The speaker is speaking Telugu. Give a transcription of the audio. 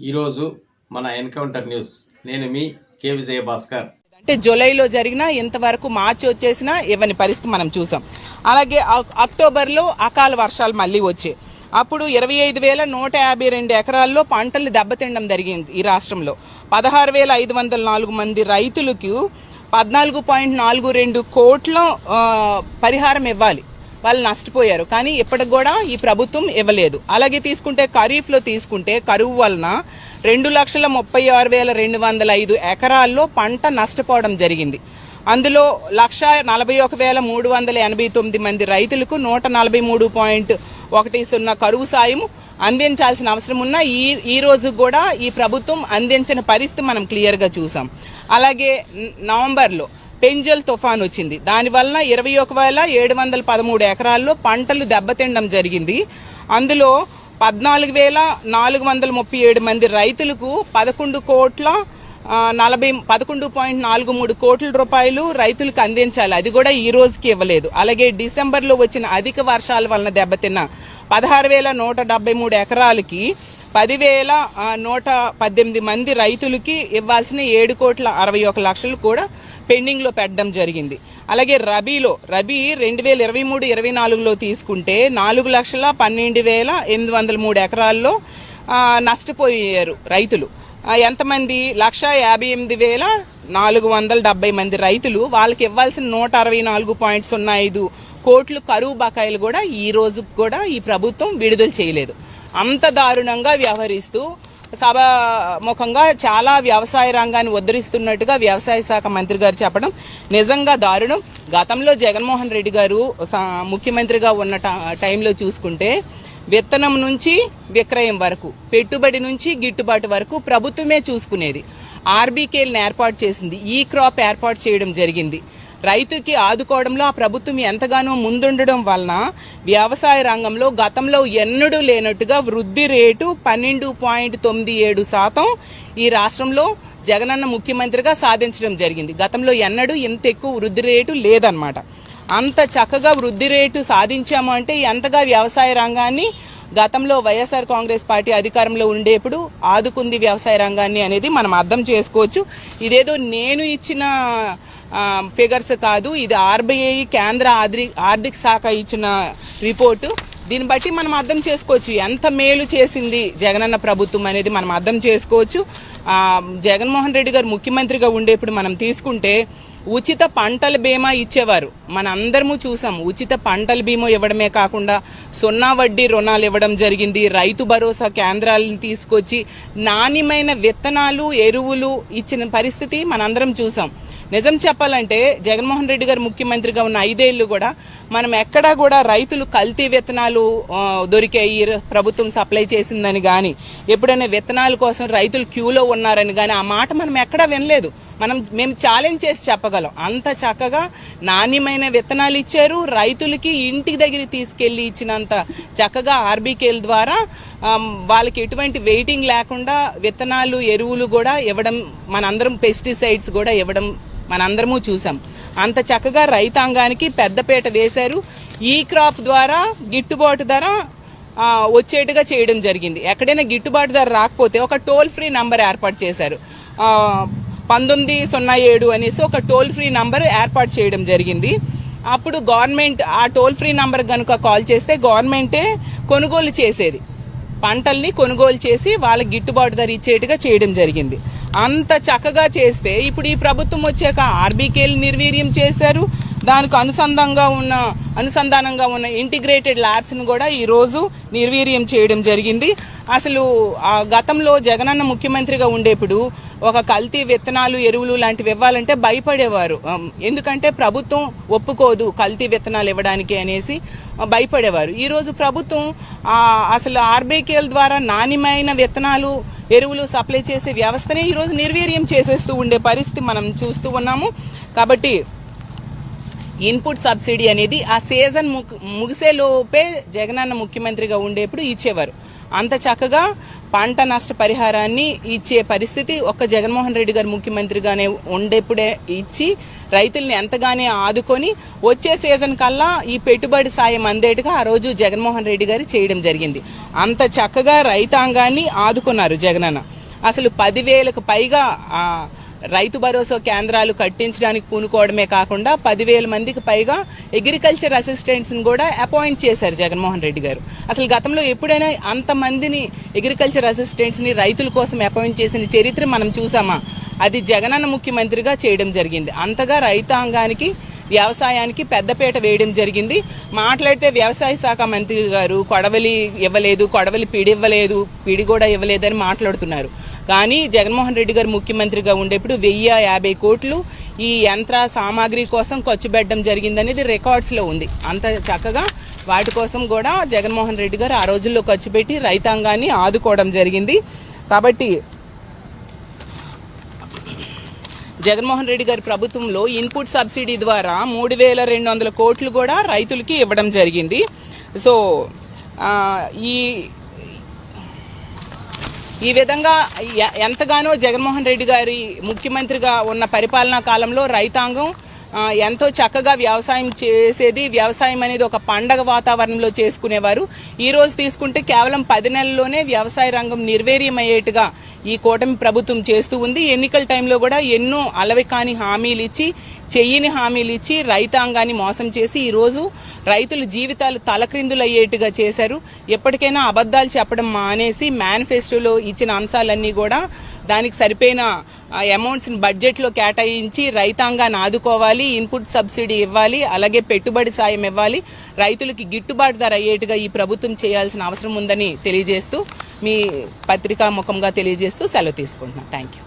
ఈరోజు మన ఎన్కౌంటర్ న్యూస్. నేను మీ కే విజయ భాస్కర్ అంటే జూలైలో జరిగిన ఇంతవరకు మార్చి వచ్చేసినా ఇవ్వని పరిస్థితి మనం చూసాం. అలాగే అక్- అక్టోబర్లో అకాల వర్షాలు మళ్ళీ వచ్చాయి. అప్పుడు ఇరవై ఐదు వేల నూట యాభై రెండు ఎకరాల్లో పంటలు దెబ్బతినడం జరిగింది ఈ రాష్ట్రంలో. పదహారు వేల ఐదు వందల నాలుగు మంది రైతులకు పద్నాలుగు పాయింట్ నాలుగు రెండు కోట్ల పరిహారం ఇవ్వాలి. వాళ్ళు నష్టపోయారు. కానీ ఇప్పటికి కూడా ఈ ప్రభుత్వం ఇవ్వలేదు. అలాగే తీసుకుంటే ఖరీఫ్లో తీసుకుంటే కరువు వలన రెండు లక్షల ముప్పై ఆరు వేల రెండు వందల ఐదు ఎకరాల్లో పంట నష్టపోవడం జరిగింది. అందులో లక్ష నలభై ఒక వేల మూడు వందల ఎనభై తొమ్మిది మంది రైతులకు నూట నలభై మూడు పాయింట్ ఒకటి సున్నా కరువు సాయం అందించాల్సిన అవసరం ఉన్న ఈ ఈ రోజు కూడా ఈ ప్రభుత్వం అందించిన పరిస్థితి మనం క్లియర్గా చూసాం. అలాగే నవంబర్లో పెంజల్ తుఫాన్ వచ్చింది. దానివల్ల ఇరవై ఒక వేల ఏడు వందల పదమూడు ఎకరాల్లో పంటలు దెబ్బతినడం జరిగింది. అందులో పద్నాలుగు వేల నాలుగు వందల ముప్పై ఏడు మంది రైతులకు పదకొండు కోట్ల నలభై పదకొండు పాయింట్ నాలుగు మూడు కోట్ల రూపాయలు రైతులకు అందించాలి. అది కూడా ఈ రోజుకి ఇవ్వలేదు. అలాగే డిసెంబర్లో వచ్చిన అధిక వర్షాల వలన దెబ్బతిన్న పదహారు వేల నూట డెబ్బై మూడు ఎకరాలకి పదివేల నూట పద్దెనిమిది మంది రైతులకి ఇవ్వాల్సిన ఏడు కోట్ల అరవై ఒక లక్షలు కూడా పెండింగ్లో పెట్టడం జరిగింది. అలాగే రబీలో రబీ రెండు వేల ఇరవై మూడు ఇరవై నాలుగులో తీసుకుంటే నాలుగు లక్షల పన్నెండు వేల ఎనిమిది వందల మూడు ఎకరాల్లో నష్టపోయారు రైతులు. ఎంతమంది? లక్ష యాభై ఎనిమిది వేల నాలుగు వందల డెబ్బై మంది రైతులు వాళ్ళకి ఇవ్వాల్సిన నూట అరవై నాలుగు పాయింట్ సున్నా ఐదు కోట్లు కరువు బకాయిలు కూడా ఈ రోజు కూడా ఈ ప్రభుత్వం విడుదల చేయలేదు. అంత దారుణంగా వ్యవహరిస్తూ సభాముఖంగా చాలా వ్యవసాయ రంగాన్ని ఉద్ధరిస్తున్నట్టుగా వ్యవసాయ శాఖ మంత్రి గారు చెప్పడం నిజంగా దారుణం. గతంలో జగన్మోహన్ రెడ్డి గారు ముఖ్యమంత్రిగా ఉన్న ట- టైంలో చూసుకుంటే విత్తనం నుంచి విక్రయం వరకు పెట్టుబడి నుంచి గిట్టుబాటు వరకు ప్రభుత్వమే చూసుకునేది. ఆర్బీకేలను ఏర్పాటు చేసింది. ఈ క్రాప్ ఏర్పాటు చేయడం జరిగింది. రైతుకి ఆదుకోవడంలో ఆ ప్రభుత్వం ఎంతగానో ముందుండడం వలన వ్యవసాయ రంగంలో గతంలో ఎన్నడూ లేనట్టుగా వృద్ధి రేటు పన్నెండు పాయింట్ తొమ్మిది ఏడు శాతం ఈ రాష్ట్రంలో జగనన్న ముఖ్యమంత్రిగా సాధించడం జరిగింది. గతంలో ఎన్నడూ ఇంత ఎక్కువ వృద్ధి రేటు లేదన్నమాట. అంత చక్కగా వృద్ధి రేటు సాధించాము అంటే ఎంతగా వ్యవసాయ రంగాన్ని గతంలో వైఎస్ఆర్ కాంగ్రెస్ పార్టీ అధికారంలో ఉండేప్పుడు ఆదుకుంది వ్యవసాయ రంగాన్ని అనేది మనం అర్థం చేసుకోవచ్చు. ఇదేదో నేను ఇచ్చిన ఫిగర్స్ కాదు. ఇది ఆర్బీఐ కేంద్ర ఆర్థిక ఆర్థిక శాఖ ఇచ్చిన రిపోర్టు దీన్ని బట్టి మనం అర్థం చేసుకోవచ్చు. ఎంత మేలు చేసింది జగనన్న ప్రభుత్వం అనేది మనం అర్థం చేసుకోవచ్చు. జగన్మోహన్ రెడ్డి గారు ముఖ్యమంత్రిగా ఉండేప్పుడు మనం తీసుకుంటే ఉచిత పంటల బీమా ఇచ్చేవారు. మన అందరము చూసాం. ఉచిత పంటల బీమా ఇవ్వడమే కాకుండా సున్నా వడ్డీ రుణాలు ఇవ్వడం జరిగింది. రైతు భరోసా కేంద్రాలను తీసుకొచ్చి నాణ్యమైన విత్తనాలు ఎరువులు ఇచ్చిన పరిస్థితి మనందరం చూసాం. నిజం చెప్పాలంటే జగన్మోహన్ రెడ్డి గారు ముఖ్యమంత్రిగా ఉన్న ఐదేళ్ళు కూడా మనం ఎక్కడా కూడా రైతులు కల్తీ విత్తనాలు దొరికాయి ప్రభుత్వం సప్లై చేసిందని కానీ ఎప్పుడైనా విత్తనాల కోసం రైతులు క్యూలో ఉన్నారని కానీ ఆ మాట మనం ఎక్కడా వినలేదు. మనం మేము ఛాలెంజ్ చేసి చెప్పగలం. అంత చక్కగా నాణ్యమైన విత్తనాలు ఇచ్చారు. రైతులకి ఇంటికి దగ్గర తీసుకెళ్ళి ఇచ్చినంత చక్కగా ఆర్బీకేల ద్వారా వాళ్ళకి ఎటువంటి వెయిటింగ్ లేకుండా విత్తనాలు ఎరువులు కూడా ఇవ్వడం మనందరం పెస్టిసైడ్స్ కూడా ఇవ్వడం మనందరము చూసాం. అంత చక్కగా రైతాంగానికి పెద్దపేట వేశారు. ఈ క్రాప్ ద్వారా గిట్టుబాటు ధర వచ్చేట్టుగా చేయడం జరిగింది. ఎక్కడైనా గిట్టుబాటు ధర రాకపోతే ఒక టోల్ ఫ్రీ నంబర్ ఏర్పాటు చేశారు. పంతొమ్మిది సున్నా ఏడు అనేసి ఒక టోల్ ఫ్రీ నంబర్ ఏర్పాటు చేయడం జరిగింది. అప్పుడు గవర్నమెంట్ ఆ టోల్ ఫ్రీ నంబర్ కనుక కాల్ చేస్తే గవర్నమెంటే కొనుగోలు చేసేది. పంటల్ని కొనుగోలు చేసి వాళ్ళకి గిట్టుబాటు ధర ఇచ్చేట్టుగా చేయడం జరిగింది. అంత చక్కగా చేస్తే ఇప్పుడు ఈ ప్రభుత్వం వచ్చాక ఆర్బీకేలు నిర్వీర్యం చేశారు. దానికి అనుసంధానంగా ఉన్న అనుసంధానంగా ఉన్న ఇంటిగ్రేటెడ్ ల్యాబ్స్ను కూడా ఈరోజు నిర్వీర్యం చేయడం జరిగింది. అసలు ఆ గతంలో జగనన్న ముఖ్యమంత్రిగా ఉండేప్పుడు ఒక కల్తీ విత్తనాలు ఎరువులు లాంటివి ఇవ్వాలంటే భయపడేవారు. ఎందుకంటే ప్రభుత్వం ఒప్పుకోదు కల్తీ విత్తనాలు ఇవ్వడానికి అనేసి భయపడేవారు. ఈరోజు ప్రభుత్వం అసలు ఆర్బీకేల ద్వారా నాణ్యమైన విత్తనాలు ఎరువులు సప్లై చేసే వ్యవస్థనే ఈరోజు నిర్వీర్యం చేసేస్తూ ఉండే పరిస్థితి మనం చూస్తూ ఉన్నాము. కాబట్టి ఇన్పుట్ సబ్సిడీ అనేది ఆ సీజన్ ముగిసే లోపే జగనన్న ముఖ్యమంత్రిగా ఉండేప్పుడు ఇచ్చేవారు. అంత చక్కగా పంట నష్ట పరిహారాన్ని ఇచ్చే పరిస్థితి ఒక్క జగన్మోహన్ రెడ్డి గారు ముఖ్యమంత్రిగానే ఉండేప్పుడే ఇచ్చి రైతుల్ని ఎంతగానే ఆదుకొని వచ్చే సీజన్ కల్లా ఈ పెట్టుబడి సాయం అందేట్టుగా ఆ రోజు జగన్మోహన్ రెడ్డి గారు చేయడం జరిగింది. అంత చక్కగా రైతాంగాన్ని ఆదుకున్నారు జగనన్న. అసలు పదివేలకు పైగా రైతు భరోసా కేంద్రాలు కట్టించడానికి పూనుకోవడమే కాకుండా పదివేల మందికి పైగా అగ్రికల్చర్ అసిస్టెంట్స్ని కూడా అపాయింట్ చేశారు జగన్మోహన్ రెడ్డి గారు. అసలు గతంలో ఎప్పుడైనా అంతమందిని అగ్రికల్చర్ అసిస్టెంట్స్ని రైతుల కోసం అపాయింట్ చేసిన చరిత్ర మనం చూసామా? అది జగనన్న ముఖ్యమంత్రిగా చేయడం జరిగింది. అంతగా రైతాంగానికి వ్యవసాయానికి పెద్దపీట వేయడం జరిగింది. మాట్లాడితే వ్యవసాయ శాఖ మంత్రి గారు కొడవలి ఇవ్వలేదు కొడవలి పిడి ఇవ్వలేదు పిడి కూడా ఇవ్వలేదని మాట్లాడుతున్నారు. కానీ జగన్మోహన్ రెడ్డి గారు ముఖ్యమంత్రిగా ఉండేప్పుడు వెయ్యి యాభై కోట్లు ఈ యంత్ర సామాగ్రి కోసం ఖర్చు పెట్టడం జరిగిందనేది రికార్డ్స్లో ఉంది. అంత చక్కగా వాటి కోసం కూడా జగన్మోహన్ రెడ్డి గారు ఆ రోజుల్లో ఖర్చు పెట్టి రైతాంగాన్ని ఆదుకోవడం జరిగింది. కాబట్టి జగన్మోహన్ రెడ్డి గారి ప్రభుత్వంలో ఇన్పుట్ సబ్సిడీ ద్వారా మూడు వేల రెండు వందల కోట్లు కూడా రైతులకి ఇవ్వడం జరిగింది. సో ఈ ఈ విధంగా ఎంతగానో జగన్మోహన్ రెడ్డి గారి ముఖ్యమంత్రిగా ఉన్న పరిపాలనా కాలంలో రైతాంగం ఎంతో చక్కగా వ్యవసాయం చేసేది. వ్యవసాయం అనేది ఒక పండగ వాతావరణంలో చేసుకునేవారు. ఈరోజు తీసుకుంటే కేవలం పది నెలల్లోనే వ్యవసాయ రంగం నిర్వీర్యమయ్యేట్టుగా ఈ కూటమి ప్రభుత్వం చేస్తూ ఉంది. ఎన్నికల టైంలో కూడా ఎన్నో అలవి కాని హామీలు ఇచ్చి చెయ్యని హామీలు ఇచ్చి రైతాంగాన్ని మోసం చేసి ఈరోజు రైతుల జీవితాలు తలక్రిందులు అయ్యేట్టుగా చేశారు. ఎప్పటికైనా అబద్ధాలు చెప్పడం మానేసి మేనిఫెస్టోలో ఇచ్చిన అంశాలన్నీ కూడా దానికి సరిపోయిన అమౌంట్స్ని బడ్జెట్లో కేటాయించి రైతాంగాన్ని ఆదుకోవాలి ఇన్పుట్ సబ్సిడీ ఇవ్వాలి అలాగే పెట్టుబడి సాయం ఇవ్వాలి. రైతులకి గిట్టుబాటు ధర అయ్యేట్టుగా ఈ ప్రభుత్వం చేయాల్సిన అవసరం ఉందని తెలియజేస్తూ మీ పత్రికా ముఖంగా తెలియజేస్తూ సెలవు తీసుకుంటున్నాను థ్యాంక్ యూ